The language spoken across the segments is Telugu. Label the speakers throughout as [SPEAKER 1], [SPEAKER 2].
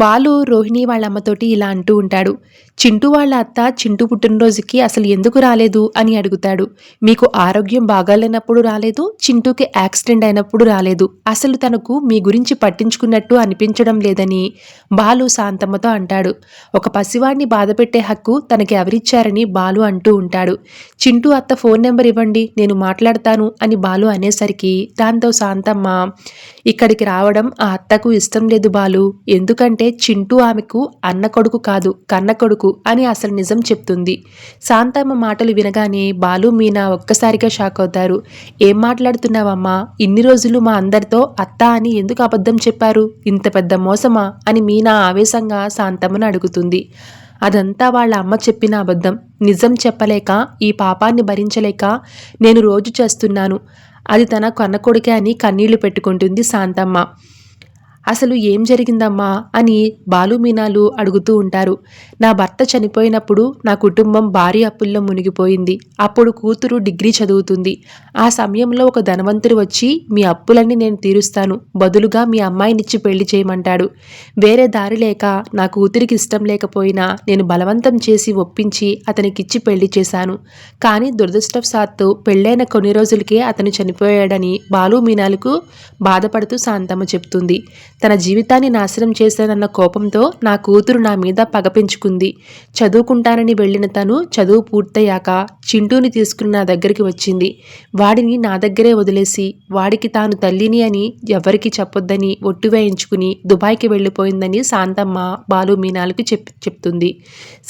[SPEAKER 1] బాలు రోహిణి వాళ్ళ అమ్మతోటి ఇలా అంటూ ఉంటాడు. చింటూ వాళ్ళ అత్త చింటూ పుట్టినరోజుకి అసలు ఎందుకు రాలేదు అని అడుగుతాడు. మీకు ఆరోగ్యం బాగాలేనప్పుడు రాలేదు చింటూకి యాక్సిడెంట్ అయినప్పుడు రాలేదు. అసలు తనకు మీ గురించి పట్టించుకున్నట్టు అనిపించడం లేదని బాలు శాంతమ్మతో అంటాడు. ఒక పసివాడిని బాధపెట్టే హక్కు తనకి ఎవరిచ్చారని బాలు అంటూ ఉంటాడు. చింటూ అత్త ఫోన్ నెంబర్ ఇవ్వండి నేను మాట్లాడతాను అని బాలు అనేసరికి దాంతో శాంతమ్మ ఇక్కడికి రావడం ఆ అత్తకు ఇష్టం లేదు బాలు. ఎందుకంటే చింటూ ఆమెకు అన్న కొడుకు కాదు కన్న కొడుకు అని అసలు నిజం చెప్తుంది. శాంతమ్మ మాటలు వినగానే బాలు మీనా ఒక్కసారిగా షాక్ అవుతారు. ఏం మాట్లాడుతున్నావమ్మా? ఇన్ని రోజులు మా అందరితో అత్త అని ఎందుకు అబద్ధం చెప్పారు? ఇంత పెద్ద మోసమా? అని మీనా ఆవేశంగా శాంతమ్మను అడుగుతుంది. అదంతా వాళ్ళ అమ్మ చెప్పిన అబద్ధం. నిజం చెప్పలేక ఈ పాపాన్ని భరించలేక నేను రోజు చేస్తున్నాను. అది తన కన్న కొడుకే అని కన్నీళ్ళు పెట్టుకుంటుంది శాంతమ్మ. అసలు ఏం జరిగిందమ్మా? అని బాలు మీనాలు అడుగుతూ ఉంటారు. నా భర్త చనిపోయినప్పుడు నా కుటుంబం భారీ అప్పుల్లో మునిగిపోయింది. అప్పుడు కూతురు డిగ్రీ చదువుతుంది. ఆ సమయంలో ఒక ధనవంతుడు వచ్చి మీ అప్పులన్నీ నేను తీరుస్తాను. బదులుగా మీ అమ్మాయినిచ్చి పెళ్ళి చేయమంటాడు. వేరే దారి లేక నా కూతురికి ఇష్టం లేకపోయినా నేను బలవంతం చేసి ఒప్పించి అతనికిచ్చి పెళ్ళి చేశాను. కానీ దురదృష్టవశాత్తు పెళ్ళైన కొన్ని రోజులకే అతను చనిపోయాడని బాలు మీనాలకు బాధపడుతూ శాంతమ్మ చెప్తుంది. తన జీవితాన్ని నాశనం చేశానన్న కోపంతో నా కూతురు నా మీద పగ పెంచుకుంది. చదువుకుంటానని వెళ్ళిన తను చదువు పూర్తయ్యాక చింటూని తీసుకుని నా దగ్గరికి వచ్చింది. వాడిని నా దగ్గరే వదిలేసి వాడికి తాను తల్లిని అని ఎవరికి చెప్పొద్దని ఒట్టు వేయించుకుని దుబాయ్కి వెళ్ళిపోయిందని శాంతమ్మ బాలు మీనాలకు చెప్ చెప్తుంది.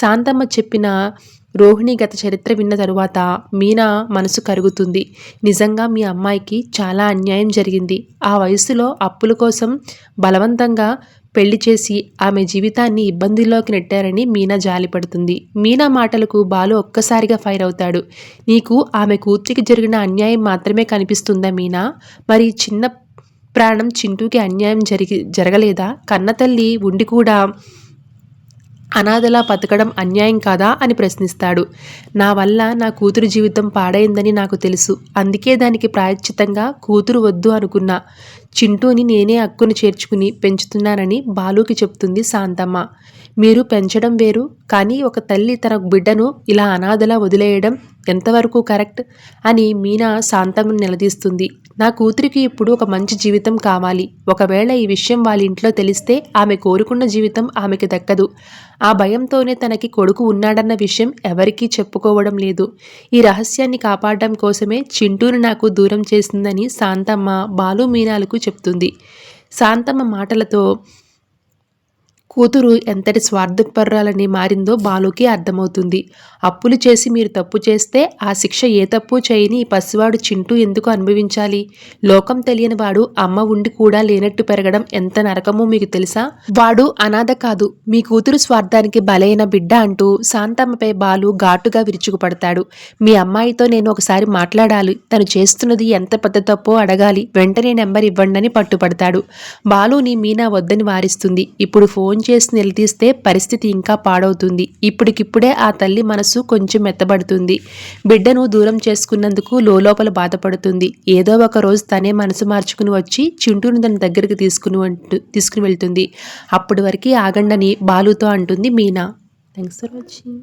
[SPEAKER 1] శాంతమ్మ చెప్పిన రోహిణి గత చరిత్ర విన్న తరువాత మీనా మనసు కరుగుతుంది. నిజంగా మీ అమ్మాయికి చాలా అన్యాయం జరిగింది. ఆ వయసులో అప్పుల కోసం బలవంతంగా పెళ్ళి చేసి ఆమె జీవితాన్ని ఇబ్బందుల్లోకి నెట్టారని మీనా జాలిపడుతుంది. మీనా మాటలకు బాలు ఒక్కసారిగా ఫైర్ అవుతాడు. నీకు ఆమె కూతురికి జరిగిన అన్యాయం మాత్రమే కనిపిస్తుందా మీనా? మరి చిన్న ప్రాణం చింటూకి అన్యాయం జరిగి జరగలేదా? కన్నతల్లి ఉండి కూడా అనాథలా బతకడం అన్యాయం కాదా అని ప్రశ్నిస్తాడు. నా వల్ల నా కూతురు జీవితం పాడైందని నాకు తెలుసు. అందుకే దానికి ప్రాయశ్చితంగా కూతురు వద్దు అనుకున్నా. చింటూని నేనే అక్కును చేర్చుకుని పెంచుతున్నానని బాలుకి చెప్తుంది శాంతమ్మ. మీరు పెంచడం వేరు కానీ ఒక తల్లి తన బిడ్డను ఇలా అనాథలా వదిలేయడం ఎంతవరకు కరెక్ట్ అని మీనా శాంతమ్మను నిలదీస్తుంది. నా కూతురికి ఇప్పుడు ఒక మంచి జీవితం కావాలి. ఒకవేళ ఈ విషయం వాళ్ళ ఇంట్లో తెలిస్తే ఆమె కోరుకున్న జీవితం ఆమెకి దక్కదు. ఆ భయంతోనే తనకి కొడుకు ఉన్నాడన్న విషయం ఎవరికీ చెప్పుకోవడం లేదు. ఈ రహస్యాన్ని కాపాడడం కోసమే చింటూను నాకు దూరం చేసిందని శాంతమ్మ బాలు మీనాలకు చెప్తుంది. శాంతమ్మ మాటలతో కూతురు ఎంతటి స్వార్థపర్రాలని మారిందో బాలుకి అర్థమవుతుంది. అప్పులు చేసి మీరు తప్పు చేస్తే ఆ శిక్ష ఏ తప్పు చేయని ఈ పసివాడు చింటూ ఎందుకు అనుభవించాలి? లోకం తెలియని వాడు అమ్మ ఉండి కూడా లేనట్టు పెరగడం ఎంత నరకమో మీకు తెలుసా? వాడు అనాథ కాదు. మీ కూతురు స్వార్థానికి బలైన బిడ్డ అంటూ శాంతమ్మపై బాలు ఘాటుగా విరుచుకుపడతాడు. మీ అమ్మాయితో నేను ఒకసారి మాట్లాడాలి. తను చేస్తున్నది ఎంత పెద్ద తప్పో అడగాలి. వెంటనే నెంబర్ ఇవ్వండి అని పట్టుపడతాడు. బాలుని మీనా వద్దని వారిస్తుంది. ఇప్పుడు ఫోన్ చేసి నిలదీస్తే పరిస్థితి ఇంకా పాడవుతుంది. ఇప్పటికిప్పుడే ఆ తల్లి మనసు కొంచెం మెత్తబడుతుంది. బిడ్డను దూరం చేసుకున్నందుకు లోపల బాధపడుతుంది. ఏదో ఒక రోజు తనే మనసు మార్చుకుని వచ్చి చింటూను తన దగ్గరికి తీసుకుని తీసుకుని వెళ్తుంది. అప్పటి వరకు ఆగండని బాలుతో అంటుంది మీనా. Thanks for watching